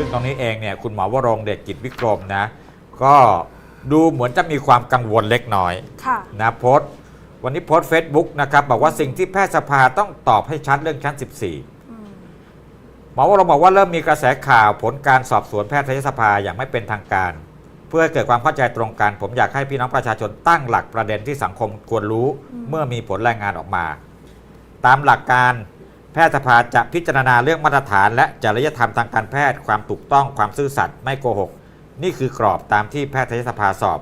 ซึ่งตรงนี้เองเนี่ยคุณหมอวรงค์เดชกิจวิกรมนะ ก็ดูเหมือนจะมีความกังวลเล็กน้อยค่ะนะโพสต์วันนี้โพสต์เฟซบุ๊กนะครับบอกว่าสิ่งที่แพทยสภาต้องตอบให้ชัดเรื่องชั้น 14อืมหมอวรงค์บอกว่าเริ่มมีกระแสข่าวผลการสอบสวนแพทยสภาอย่างไม่เป็นทางการ เพื่อให้เกิดความเข้าใจตรงกัน ผมอยากให้พี่น้องประชาชนตั้งหลักประเด็นที่สังคมควรรู้ เมื่อมีผลรายงานออกมา ตามหลักการแพทยสภาจะพิจารณาเรื่องมาตรฐานและจริยธรรมทางการแพทย์ความถูกต้องความซื่อสัตย์ไม่โกหก นี่คือกรอบตามที่แพทยสภาสอบ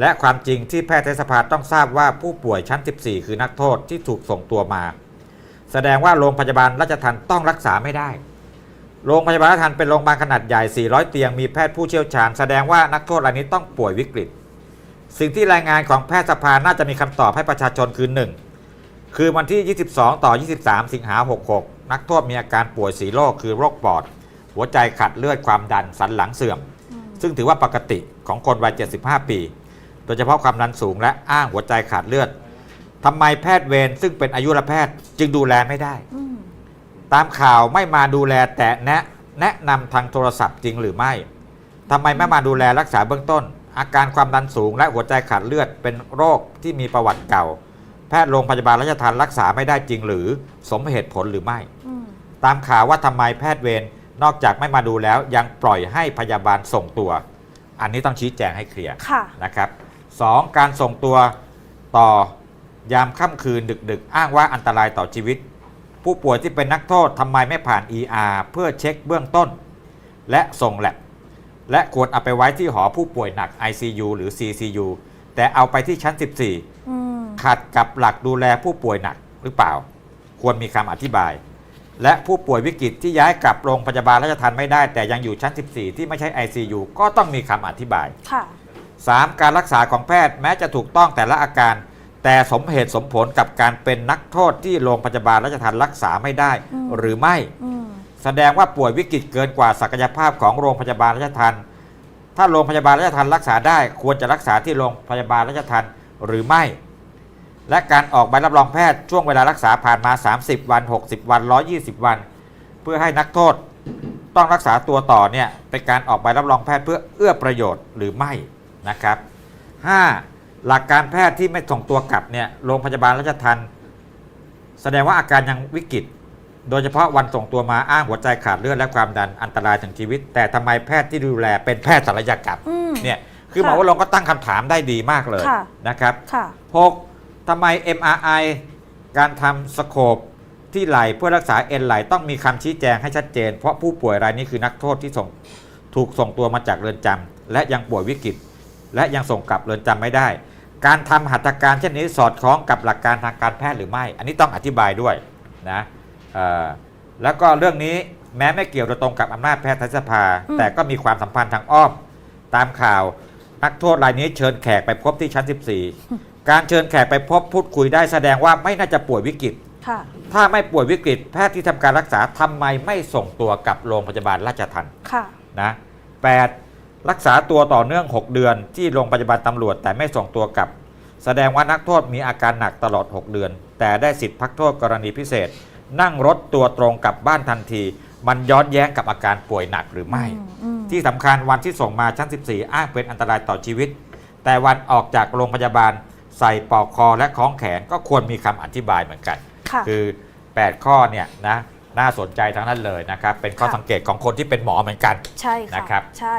และความจริงที่แพทยสภาต้องทราบว่าผู้ป่วยชั้น 14 คือนักโทษที่ถูกส่งตัวมา แสดงว่าโรงพยาบาลราชทัณฑ์ต้องรักษาไม่ได้ โรงพยาบาลราชทัณฑ์เป็นโรงพยาบาลขนาดใหญ่ 400 เตียงมีแพทย์ผู้เชี่ยวชาญ แสดงว่านักโทษรายนี้ต้องป่วยวิกฤต สิ่งที่รายงานของแพทยสภาน่าจะมีคำตอบให้ประชาชนคือ1 คือวันที่ 22 ต่อ 23 สิงหา 66 นักโทษมีอาการป่วยสีโรคคือโรคปอด หัวใจขาดเลือดความดันสันหลังเสื่อมอืมซึ่งถือว่าปกติของคนวัย 75 ปี โดยเฉพาะความดันสูงและอ้างหัวใจขาดเลือดทำไมแพทย์เวรซึ่งเป็นอายุรแพทย์จึงดูแลไม่ได้อืมตามข่าวไม่มาดูแลแต่แนะแนะนำทางโทรศัพท์จริงหรือไม่ทำไมไม่มาดูแลรักษาเบื้องต้น อาการความดันสูงและหัวใจขาดเลือดเป็นโรคที่มีประวัติเก่า แพทย์โรงพยาบาลราชทัณฑ์รักษาไม่ได้จริงหรือสมเหตุผลหรือไม่อืมตามข่าวว่าทำไมแพทย์เวรนอกจากไม่มาดูแล้วยังปล่อยให้พยาบาลส่งตัว อันนี้ต้องชี้แจงให้เคลียร์ค่ะนะครับสองการส่งตัวต่อยามค่ำคืนดึกๆ อ้างว่าอันตรายต่อชีวิต ผู้ป่วยที่เป็นนักโทษทำไมไม่ผ่าน ER เพื่อเช็คเบื้องต้น และส่งแลบและควรเอาไปไว้ที่หอผู้ป่วยหนัก ICU หรือ CCU แต่เอาไปที่ชั้น 14อืม ขัดกับหลักดูแลผู้ป่วยหนักหรือเปล่า ควรมีคำอธิบาย และผู้ป่วยวิกฤตที่ย้ายกลับโรงพยาบาลราชทัณฑ์ไม่ได้ แต่ยังอยู่ชั้น 14 ที่ไม่ใช่ ICU ก็ต้องมีคำอธิบายค่ะ 3. การรักษาของแพทย์แม้จะถูกต้องแต่ละอาการ แต่สมเหตุสมผลกับการเป็นนักโทษที่โรงพยาบาลราชทัณฑ์รักษาไม่ได้อืมหรือไม่อืมแสดงว่าป่วยวิกฤตเกินกว่าศักยภาพของโรงพยาบาลราชทัณฑ์ถ้าโรงพยาบาลราชทัณฑ์รักษาได้ ควรจะรักษาที่โรงพยาบาลราชทัณฑ์หรือไม่ และการออกใบรับรองแพทย์ช่วงเวลารักษาผ่านมา 30 วัน 60 วัน 120 วัน เพื่อให้นักโทษต้องรักษาตัวต่อเนี่ยเป็นการออกใบรับรองแพทย์เพื่อเอื้อประโยชน์หรือไม่นะครับ 5. หลักการแพทย์ที่ไม่ส่งตัวกลับเนี่ยโรงพยาบาลราชทัณฑ์แสดงว่าอาการยังวิกฤต โดยเฉพาะวันส่งตัวมาอ้างหัวใจขาดเลือดและความดันอันตรายถึงชีวิต แต่ทำไมแพทย์ที่ดูแลเป็นแพทย์ศัลยกรรมอืมเนี่ยคือหมอค่ะวรงค์ก็ตั้งคำถามได้ดีมากเลยค่ะนะครับค่ะ 6. ทำไม MRI การทำสโคปที่ไหล่เพื่อรักษาเอ็นไหล่ต้องมีคำชี้แจงให้ชัดเจน เพราะผู้ป่วยรายนี้คือนักโทษที่ส่งถูกส่งตัวมาจากเรือนจำและยังป่วยวิกฤต และยังส่งกลับเรือนจำไม่ได้ การทำหัตถการเช่นนี้สอดคล้องกับหลักการทางการแพทย์หรือไม่ อันนี้ต้องอธิบายด้วยนะเอ่อแล้วก็เรื่องนี้แม้ไม่เกี่ยวโดยตรงกับอำนาจแพทยสภาอืมแต่ก็มีความสัมพันธ์ทางอ้อม ตามข่าวนักโทษรายนี้เชิญแขกไปพบที่ชั้น 14 การเชิญแขกไปพบพูดคุยได้แสดงว่าไม่น่าจะป่วยวิกฤต ค่ะ ถ้าไม่ป่วยวิกฤต แพทย์ที่ทำการรักษาทำไมไม่ส่งตัวกลับโรงพยาบาลราชทัณฑ์ค่ะ นะ8รักษาตัวต่อเนื่อง 6 เดือนที่โรงพยาบาลตำรวจแต่ไม่ส่งตัวกลับ แสดงว่านักโทษมีอาการหนักตลอด 6 เดือน แต่ได้สิทธิพักโทษกรณีพิเศษ นั่งรถตัวตรงกลับบ้านทันที มันย้อนแย้งกับอาการป่วยหนักหรือไม่ อืมอืมที่สำคัญวันที่ส่งมาชั้น 14 อ้างเป็นอันตรายต่อชีวิต แต่วันออกจากโรงพยาบาล ใส่ปลอกคอและคล้องแขนก็ควรมีคำอธิบายเหมือนกัน ค่ะ คือ 8 ข้อเนี่ยนะน่าสนใจทั้งนั้นเลยนะครับ เป็นข้อค่ะ สังเกตของคนที่เป็นหมอเหมือนกัน ใช่ค่ะนะครับ ใช่